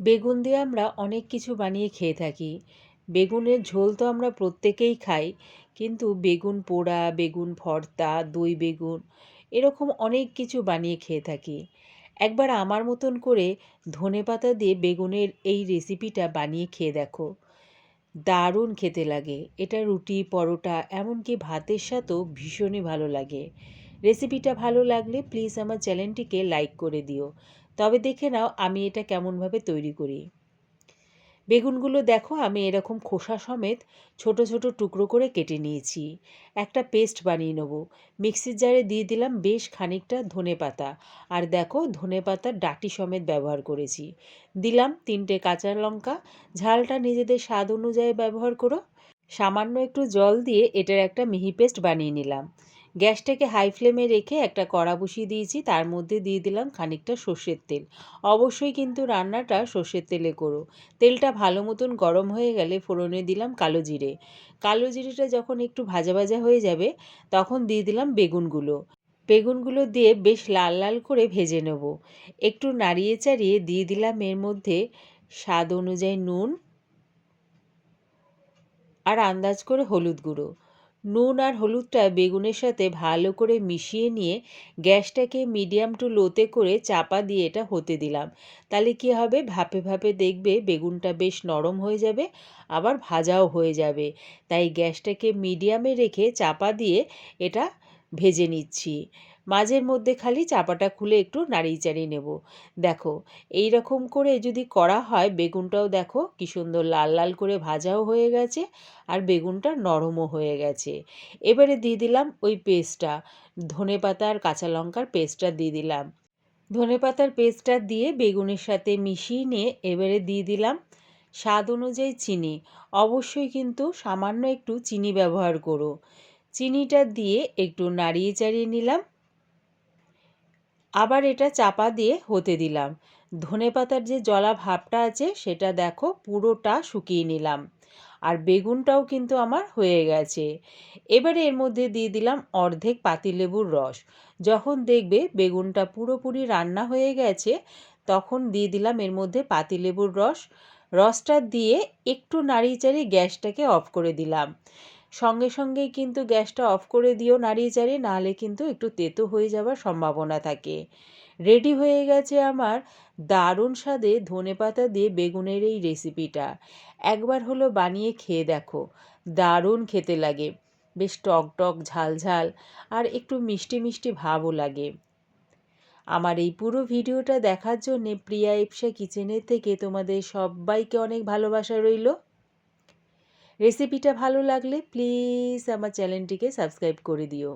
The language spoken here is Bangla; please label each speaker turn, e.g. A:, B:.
A: বেগুন দিয়ে আমরা অনেক কিছু বানিয়ে খেয়ে থাকি। বেগুনের ঝোল তো আমরা প্রত্যেকেই খাই, কিন্তু বেগুন পোড়া, বেগুন ভর্তা, দই বেগুন এরকম অনেক কিছু বানিয়ে খেয়ে থাকি। একবার আমার মতন করে ধনেপাতা দিয়ে বেগুনের এই রেসিপিটা বানিয়ে খেয়ে দেখো। দারুণ খেতে লাগে। এটা রুটি, পরোটা, এমনকি ভাতের সাথেও ভীষণই ভালো লাগে। রেসিপিটা ভালো লাগলে প্লিজ আমার চ্যানেলটিকে লাইক করে দিও। তবে দেখে নাও আমি এটা কেমনভাবে তৈরি করি। বেগুনগুলো দেখো আমি এরকম খোসা সমেত ছোট ছোট টুকরো করে কেটে নিয়েছি। একটা পেস্ট বানিয়ে নেব। মিক্সির জারে দিয়ে দিলাম বেশ খানিকটা ধনে পাতা। আর দেখো ধনে পাতার ডাটি সমেত ব্যবহার করেছি। দিলাম তিনটে কাঁচা লঙ্কা। ঝালটা নিজেদের স্বাদ অনুযায়ী ব্যবহার করো। সামান্য একটু জল দিয়ে এটার একটা মিহি পেস্ট বানিয়ে নিলাম। গ্যাসটাকে হাই ফ্লেমে রেখে একটা কড়া বসিয়ে দিয়েছি, তার মধ্যে দিয়ে দিলাম খানিকটা সর্ষের তেল। অবশ্যই কিন্তু রান্নাটা সর্ষের তেলে করো। তেলটা ভালো মতন গরম হয়ে গেলে ফোড়নে দিলাম কালো জিরে। কালো জিরেটা যখন একটু ভাজা ভাজা হয়ে যাবে, তখন দিয়ে দিলাম বেগুনগুলো। বেগুনগুলো দিয়ে বেশ লাল লাল করে ভেজে নেব। একটু নাড়িয়ে চাড়িয়ে দিয়ে দিলাম এর মধ্যে স্বাদ অনুযায়ী নুন আর আন্দাজ করে হলুদ গুঁড়ো। নুন আর হলুদটা বেগুনের সাথে ভালো করে মিশিয়ে নিয়ে গ্যাসটাকে মিডিয়াম টু লোতে করে চাপা দিয়ে এটা হতে দিলাম। তাহলে কি হবে? ভাপে ভাপে দেখবে বেগুনটা বেশ নরম হয়ে যাবে, আবার ভাজাও হয়ে যাবে। তাই গ্যাসটাকে মিডিয়ামে রেখে চাপা দিয়ে এটা ভেজে নিচ্ছি। মাঝের মধ্যে খালি চাপাটা খুলে একটু নাড়িয়ে চাড়িয়ে নেব। দেখো এই রকম করে যদি করা হয়, বেগুনটাও দেখো কি সুন্দর লাল লাল করে ভাজাও হয়ে গেছে আর বেগুনটা নরমও হয়ে গেছে। এবারে দিয়ে দিলাম ওই পেস্টটা, ধনে পাতা আর কাঁচা লঙ্কার পেস্টটা দিয়ে দিলাম। ধনে পাতার পেস্টটা দিয়ে বেগুনের সাথে মিশিয়ে নিয়ে এবারে দিয়ে দিলাম স্বাদ অনুযায়ী চিনি। অবশ্যই কিন্তু সামান্য একটু চিনি ব্যবহার করো। চিনিটা দিয়ে একটু নাড়িয়ে চাড়িয়ে নিলাম। আবার এটা চাপা দিয়ে হতে দিলাম। ধনে পাতার যে জলা ভাবটা আছে, সেটা দেখো পুরোটা শুকিয়ে নিলাম। আর বেগুনটাও কিন্তু আমার হয়ে গেছে। এবারে এর মধ্যে দিয়ে দিলাম অর্ধেক পাতিলেবুর রস। যখন দেখবে বেগুনটা পুরোপুরি রান্না হয়ে গেছে, তখন দিয়ে দিলাম এর মধ্যে পাতিলেবুর রস। রসটা দিয়ে একটু নাড়িয়ে চাড়িয়ে গ্যাসটাকে অফ করে দিলাম। সঙ্গে সঙ্গেই কিন্তু গ্যাসটা অফ করে দিও নাড়িয়ে চাড়িয়ে, নাহলে কিন্তু একটু তেতো হয়ে যাওয়ার সম্ভাবনা থাকে। রেডি হয়ে গেছে আমার দারুণ স্বাদে ধনে পাতা দিয়ে বেগুনের এই রেসিপিটা। একবার হলো বানিয়ে খেয়ে দেখো, দারুণ খেতে লাগে। বেশ টক টক, ঝাল ঝাল আর একটু মিষ্টি মিষ্টি ভাবও লাগে। আমার এই পুরো ভিডিওটা দেখার জন্যে প্রিয়া ইপসা কিচেনের থেকে তোমাদের সবাইকে অনেক ভালোবাসা রইল। রেসিপিটা ভালো লাগলে প্লিজ আমার চ্যানেলটিকে সাবস্ক্রাইব করে দিও।